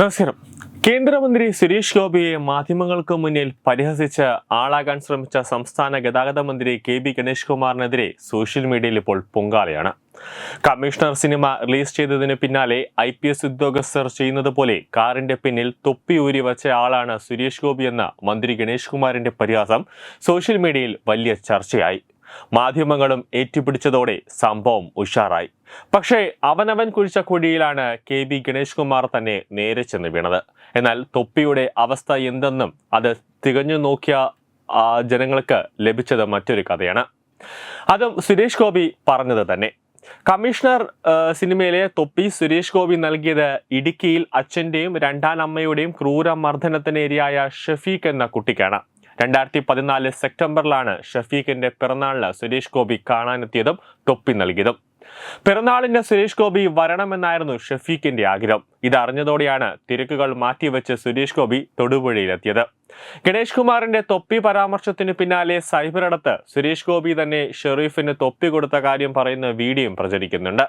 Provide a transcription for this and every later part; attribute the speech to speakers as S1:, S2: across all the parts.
S1: നമസ്കാരം. കേന്ദ്രമന്ത്രി സുരേഷ് ഗോപിയെ മാധ്യമങ്ങൾക്ക് മുന്നിൽ പരിഹസിച്ച് ആളാകാൻ ശ്രമിച്ച സംസ്ഥാന ഗതാഗത മന്ത്രി കെ ബി ഗണേഷ് കുമാറിനെതിരെ സോഷ്യൽ മീഡിയയിൽ ഇപ്പോൾ പൊങ്കാലയാണ്. കമ്മീഷണർ സിനിമ റിലീസ് ചെയ്തതിന് പിന്നാലെ ഐ പി എസ് ഉദ്യോഗസ്ഥർ ചെയ്യുന്നത് പോലെ കാറിന്റെ പിന്നിൽ തൊപ്പി ഊരി വച്ച ആളാണ് സുരേഷ് ഗോപി എന്ന മന്ത്രി ഗണേഷ് കുമാറിന്റെ പരിഹാസം സോഷ്യൽ മീഡിയയിൽ വലിയ ചർച്ചയായി. മാധ്യമങ്ങളും ഏറ്റുപിടിച്ചതോടെ സംഭവം ഉഷാറായി. പക്ഷേ അവനവൻ കുഴിച്ച കുഴിയിലാണ് കെ ബി ഗണേഷ് കുമാർ തന്നെ നേരെ ചെന്ന് വീണത്. എന്നാൽ തൊപ്പിയുടെ അവസ്ഥ എന്തെന്നും അത് തികഞ്ഞു നോക്കിയ ജനങ്ങൾക്ക് ലഭിച്ചത് മറ്റൊരു കഥയാണ്. അതും സുരേഷ് ഗോപി പറഞ്ഞത് തന്നെ. കമ്മീഷണർ സിനിമയിലെ തൊപ്പി സുരേഷ് ഗോപി നൽകിയത് ഇടുക്കിയിൽ അച്ഛന്റെയും രണ്ടാനമ്മയുടെയും ക്രൂരമർദ്ദനത്തിന് ഇരയായ ഷഫീഖ് എന്ന കുട്ടിക്കാണ്. രണ്ടായിരത്തി പതിനാല് സെപ്റ്റംബറിലാണ് ഷഫീഖിന്റെ പിറന്നാളിന് സുരേഷ് ഗോപി കാണാനെത്തിയതും തൊപ്പി നൽകിയതും. പിറന്നാളിന് സുരേഷ് ഗോപി വരണമെന്നായിരുന്നു ഷഫീഖിന്റെ ആഗ്രഹം. ഇതറിഞ്ഞതോടെയാണ് തിരക്കുകൾ മാറ്റിവെച്ച് സുരേഷ് ഗോപി തൊടുപുഴയിലെത്തിയത്. ഗണേഷ് കുമാറിന്റെ തൊപ്പി പരാമർശത്തിന് പിന്നാലെ സൈബറിടത്ത് സുരേഷ് ഗോപി തന്നെ ഷെറീഫിന് തൊപ്പി കൊടുത്ത കാര്യം പറയുന്ന വീഡിയോയും പ്രചരിക്കുന്നുണ്ട്.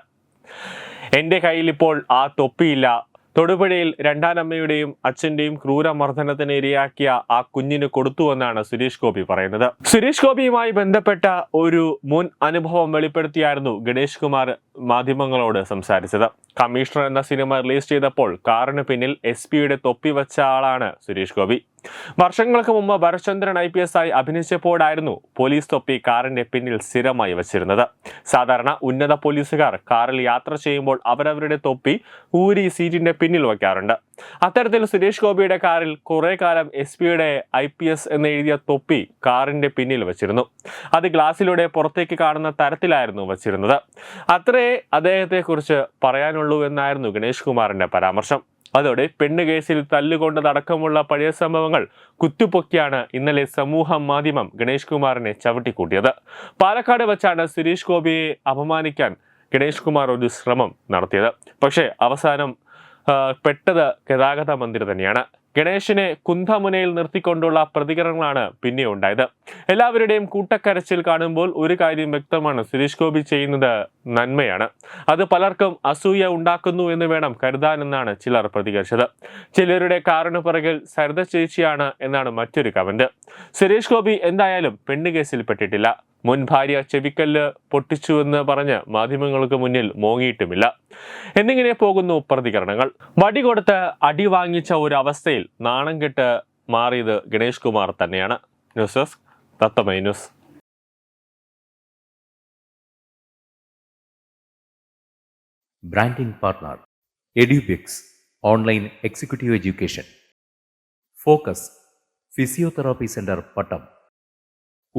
S1: എന്റെ കയ്യിൽ ഇപ്പോൾ ആ തൊപ്പിയില്ല തൊടുപുഴയിൽ രണ്ടാനമ്മയുടെയും അച്ഛന്റെയും ക്രൂരമർദ്ദനത്തിന് ഇരയാക്കിയ ആ കുഞ്ഞിന് കൊടുത്തുവെന്നാണ് സുരേഷ് ഗോപി പറയുന്നത്. സുരേഷ് ഗോപിയുമായി ബന്ധപ്പെട്ട ഒരു മുൻ അനുഭവം വെളിപ്പെടുത്തിയായിരുന്നു ഗണേഷ് കുമാർ മാധ്യമങ്ങളോട് സംസാരിച്ചത്. കമ്മീഷണർ എന്ന സിനിമ റിലീസ് ചെയ്തപ്പോൾ കാറിന് പിന്നിൽ എസ് പിയുടെ തൊപ്പി വെച്ച ആളാണ് സുരേഷ് ഗോപി. വർഷങ്ങൾക്ക് മുമ്പ് ഭരചന്ദ്രൻ ഐ പി എസ് ആയി അഭിനയിച്ചപ്പോഴായിരുന്നു പോലീസ് തൊപ്പി കാറിന്റെ പിന്നിൽ സ്ഥിരമായി വച്ചിരുന്നത്. സാധാരണ ഉന്നത പോലീസുകാർ കാറിൽ യാത്ര ചെയ്യുമ്പോൾ അവരവരുടെ തൊപ്പി ഊരി സീറ്റിന്റെ പിന്നിൽ വയ്ക്കാറുണ്ട്. അത്തരത്തിൽ സുരേഷ് ഗോപിയുടെ കാറിൽ കുറെ കാലം എസ് പിയുടെ ഐ പി എസ് എന്ന് എഴുതിയ തൊപ്പി കാറിന്റെ പിന്നിൽ വച്ചിരുന്നു. അത് ഗ്ലാസിലൂടെ പുറത്തേക്ക് കാണുന്ന തരത്തിലായിരുന്നു വച്ചിരുന്നത്. അത്രേ അദ്ദേഹത്തെ കുറിച്ച് പറയാനുള്ളൂ എന്നായിരുന്നു ഗണേഷ് കുമാറിന്റെ പരാമർശം. അതോടെ പെണ്ണ് കേസിൽ തല്ലുകൊണ്ടതടക്കമുള്ള പഴയ സംഭവങ്ങൾ കുത്തിപ്പൊക്കിയാണ് ഇന്നലെ സമൂഹ മാധ്യമം ഗണേഷ് കുമാറിനെ ചവിട്ടിക്കൂട്ടിയത്. പാലക്കാട് വെച്ചാണ് സുരേഷ് ഗോപിയെ അപമാനിക്കാൻ ഗണേഷ് കുമാർ ഒരു ശ്രമം നടത്തിയത്. പക്ഷേ അവസാനം പെട്ടത് ഗതാഗത മന്ത്രി തന്നെയാണ്. ഗണേഷിനെ കുന്തമുനയിൽ നിർത്തിക്കൊണ്ടുള്ള പ്രതികരണങ്ങളാണ് പിന്നെ ഉണ്ടായത്. എല്ലാവരുടെയും കൂട്ടക്കരച്ചിൽ കാണുമ്പോൾ ഒരു കാര്യം വ്യക്തമാണ്. സുരേഷ് ഗോപി ചെയ്യുന്നത് നന്മയാണ്. അത് പലർക്കും അസൂയ ഉണ്ടാക്കുന്നു എന്ന് വേണം കരുതാനെന്നാണ് ചിലർ പ്രതികരിച്ചത്. ചിലരുടെ കാറിന് പിറകിൽ സരിത ചേച്ചിയാണ് എന്നാണ് മറ്റൊരു കമന്റ്. സുരേഷ് ഗോപി എന്തായാലും പെണ്ണുകേസിൽ പെട്ടിട്ടില്ല. മുൻ ഭാര്യ ചെവിക്കല്ല് പൊട്ടിച്ചുവെന്ന് പറഞ്ഞ് മാധ്യമങ്ങൾക്ക് മുന്നിൽ മോങ്ങിയിട്ടുമില്ല. എന്നിങ്ങനെ പോകുന്നു പ്രതികരണങ്ങൾ. വടി കൊടുത്ത് അടി വാങ്ങിച്ച ഒരു അവസ്ഥയിൽ നാണം കെട്ട് മാറിയത് ഗണേഷ് കുമാർ തന്നെയാണ്. News desk തത്തമൈ news.
S2: Branding partner online executive education. Focus physiotherapy centre Pattom.